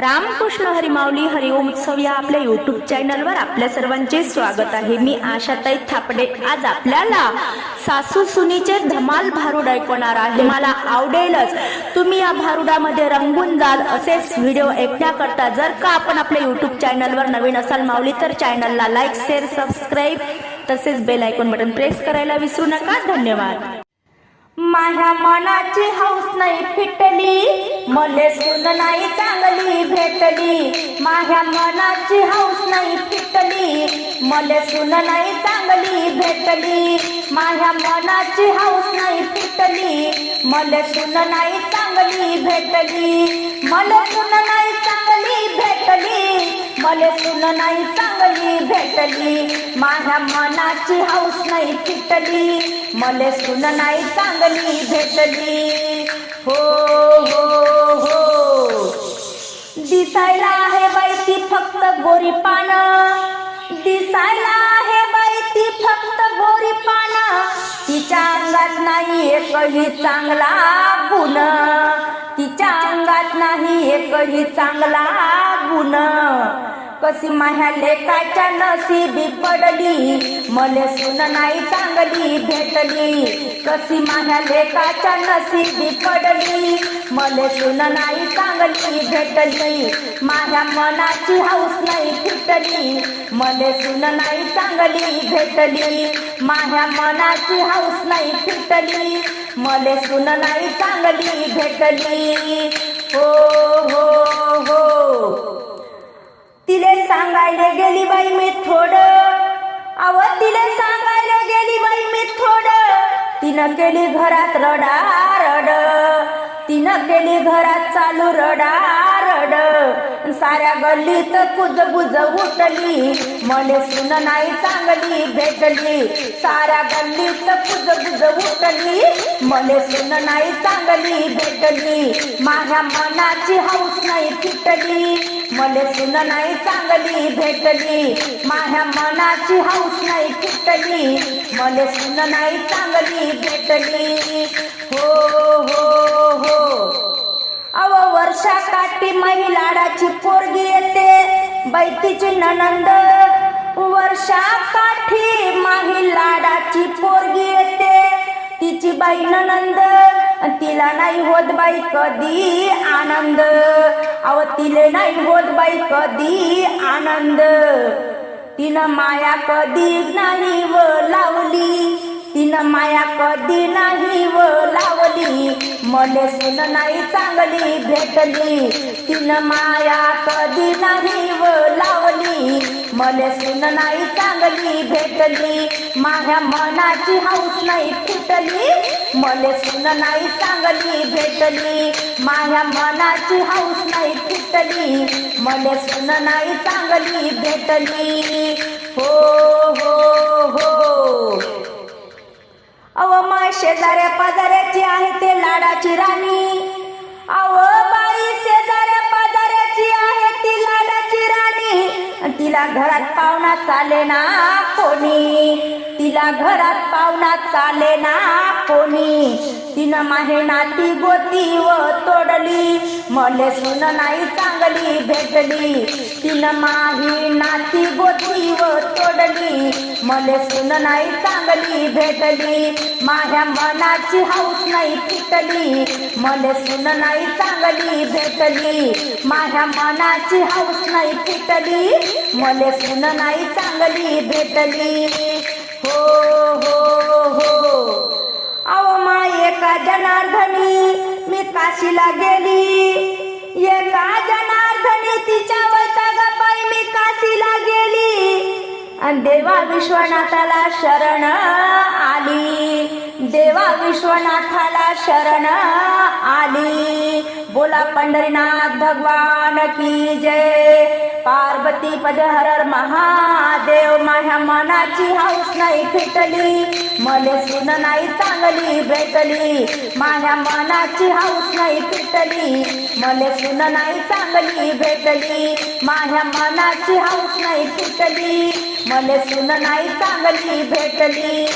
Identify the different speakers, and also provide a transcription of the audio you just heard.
Speaker 1: रामकृष्ण हरिमावली हरिओम उत्सव या आपल्या युट्यूब चॅनलवर आपल्या सर्वांचे स्वागत आहे. मी आशाताई थापडे. आज आपल्याला सासू सुनीचे धमाल भारूड ऐकवणार आहे. मला आवडेलच. तुम्ही या भारुडामध्ये रंगून जाल असेच व्हिडिओ ऐकण्याकरता जर का आपण आपल्या युट्यूब चॅनलवर नवीन असाल माऊली तर चॅनलला लाईक शेअर सबस्क्राईब तसेच बेल आयकॉन बटन प्रेस करायला विसरू नका. धन्यवाद. माझ्या मनाची हौस नाही फिटली मले सुन नाही चांगली भेटली. माझ्या मनाची हौस नाही फिटली मले सुन नाही चांगली भेटली. माझ्या मनाची हौस नाही फिटली मले सुन नाही चांगली भेटली. मले सुन नाही चांगली भेटली मले सुन नाही चांगली भेटली. माझ्या मनाची हौस नाही चिटली मले सुन नाही चांगली भेटली. हो हो हो. दिसायला आहे बाई ती फक्त गोरी पान. दिसायला आहे बाई ती फक्त गोरी पान. तिच्या अंगात नाही एकही चांगला गुण. तिच्या अंगात नाही एकही चांगला गुण. कशी माह्या लेकाच्या नसीबी पडली. मले सुन नाही चांगली भेटली. कशी माह्या लेकाच्या नसीबी पडली. मले सुन नाही चांगली भेटली. माझ्या मनाची हौस नाही फिटली. मले सुन नाही चांगली भेटली. माझ्या मनाची हौस नाही फिटली. मले सुन नाही चांगली भेटली. हो हो. तिले सांगायला गेली बाई मी थोडं. अव तिले सांगायला गेली बाई मी थोडं. तिनं केली घरात रडा रड तिनं केली घरात चालू रडा रड साऱ्या गल्लीत कुजबुज उठली. मले सुन नाही चांगली भेटली. साऱ्या गल्लीत कुजबुज उठली. मले सुन नाही चांगली भेटली. माझ्या मनाची हौस नाही फिटली. मले सुन नाही चांगली भेटली. माझ्या मनाची हौस नाही फुटली. मले सुन नाही चांगली भेटली. हो हो हो. अव वर्षा काठी महिलाडाची पोरगी येते. बैतीची ननंद वर्षा काठी महिलाडाची पोरगी येते. तिची बाई ननंद तिला नाही होत बाई कधी आनंद. अव तिले नाही होत बाई कधी आनंद. तिनं माया कधी नाही व लावली. तिनं माया कधी नाही व लावली. मले सुन नाही चांगली भेटली. तिन माया कधी नाही व लावली. मले सुन नाही चांगली भेटली. माझ्या मनाची हौस नाही फुटली. मले सुन नाही चांगली भेटली. माझ्या मनाची हौस नाही फुटली. मले सुन नाही चांगली भेटली. हो हो हो. अव माय शेजाऱ्या पाजाऱ्याची आहे ते लाडाची राणी. अव बाई शेजाऱ्या पाजाऱ्याची आहे ती लाडाची राणी. तिला घरात पाहुणा चाले ना कोणी? तिला घरात पाहुणा चाले ना कोणी? तिनं माहे नाती गोती व तोडली. मले सुन नाही चांगली भेटली. तिनं माही नाती गोती व तोडली. मले सुन नाही चांगली भेटली. माझ्या मनाची हौस नाही फिटली. मले सुन नाही चांगली भेटली. माझ्या मनाची हौस नाही फिटली. मले सुन नाही चांगली भेटली. हो हो. एका जनार्दनी मी काशीला गेली एका जनार्दनी तिच्या वैतागापायी मी काशीला गेली आणि देवा विश्वनाथाला शरण आली. देवा विश्वनाथाला शरण आली. बोला पंढरीनाथ भगवान की जय. पार्वती पद हर महादेव माझ्या मनाची हौस नाही फिटली. मले सुन नाही चांगली भेटली. माझ्या मनाची हौस नाही फिटली. मले सुन नाही चांगली भेटली. माझ्या मनाची हौस नाही फिटली. मले सुन नाही चांगली भेटली.